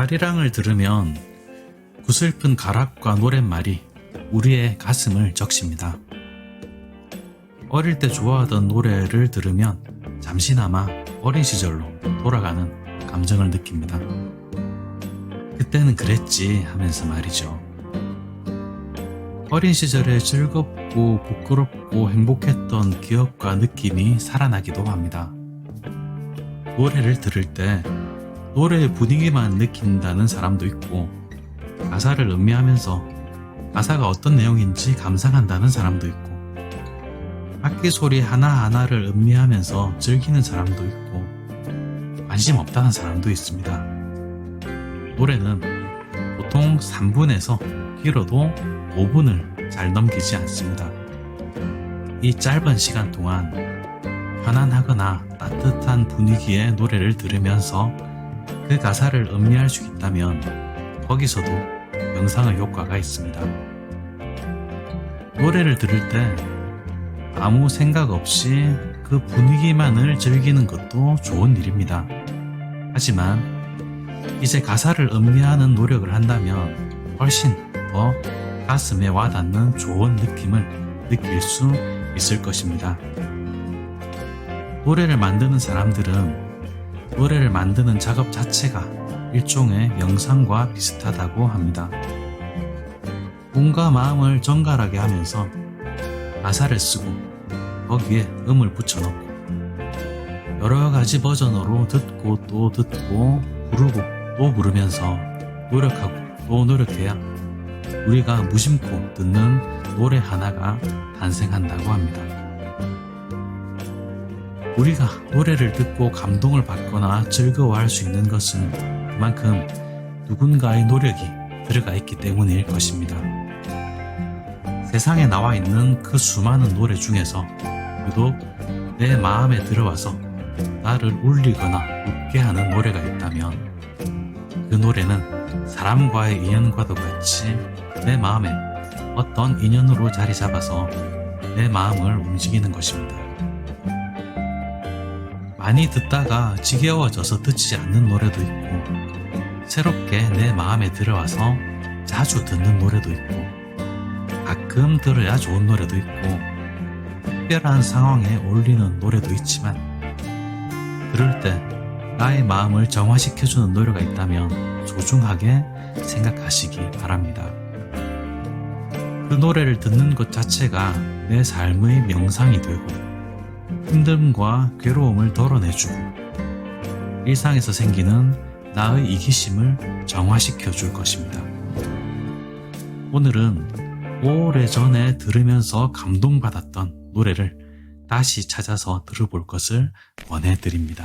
가리랑을 들으면 구슬픈 가락과 노랫말이 우리의 가슴을 적십니다. 어릴 때 좋아하던 노래를 들으면 잠시나마 어린 시절로 돌아가는 감정을 느낍니다. 그때는 그랬지 하면서 말이죠. 어린 시절에 즐겁고 부끄럽고 행복했던 기억과 느낌이 살아나기도 합니다. 노래를 들을 때 노래의 분위기만 느낀다는 사람도 있고 가사를 음미하면서 가사가 어떤 내용인지 감상한다는 사람도 있고 악기 소리 하나하나를 음미하면서 즐기는 사람도 있고 관심 없다는 사람도 있습니다. 노래는 보통 3분에서 길어도 5분을 잘 넘기지 않습니다. 이 짧은 시간 동안 편안하거나 따뜻한 분위기의 노래를 들으면서 그 가사를 음미할 수 있다면 거기서도 명상의 효과가 있습니다. 노래를 들을 때 아무 생각 없이 그 분위기만을 즐기는 것도 좋은 일입니다. 하지만 이제 가사를 음미하는 노력을 한다면 훨씬 더 가슴에 와닿는 좋은 느낌을 느낄 수 있을 것입니다. 노래를 만드는 사람들은 노래를 만드는 작업 자체가 일종의 명상과 비슷하다고 합니다. 몸과 마음을 정갈하게 하면서 가사를 쓰고 거기에 음을 붙여넣고 여러 가지 버전으로 듣고 또 듣고 부르고 또 부르면서 노력하고 또 노력해야 우리가 무심코 듣는 노래 하나가 탄생한다고 합니다. 우리가 노래를 듣고 감동을 받거나 즐거워할 수 있는 것은 그만큼 누군가의 노력이 들어가 있기 때문일 것입니다. 세상에 나와 있는 그 수많은 노래 중에서 유독 내 마음에 들어와서 나를 울리거나 웃게 하는 노래가 있다면 그 노래는 사람과의 인연과도 같이 내 마음에 어떤 인연으로 자리 잡아서 내 마음을 움직이는 것입니다. 많이 듣다가 지겨워져서 듣지 않는 노래도 있고 새롭게 내 마음에 들어와서 자주 듣는 노래도 있고 가끔 들어야 좋은 노래도 있고 특별한 상황에 어울리는 노래도 있지만 들을 때 나의 마음을 정화시켜주는 노래가 있다면 소중하게 생각하시기 바랍니다. 그 노래를 듣는 것 자체가 내 삶의 명상이 되고 힘듦과 괴로움을 덜어내주고 일상에서 생기는 나의 이기심을 정화시켜 줄 것입니다. 오늘은 오래전에 들으면서 감동받았던 노래를 다시 찾아서 들어볼 것을 권해드립니다.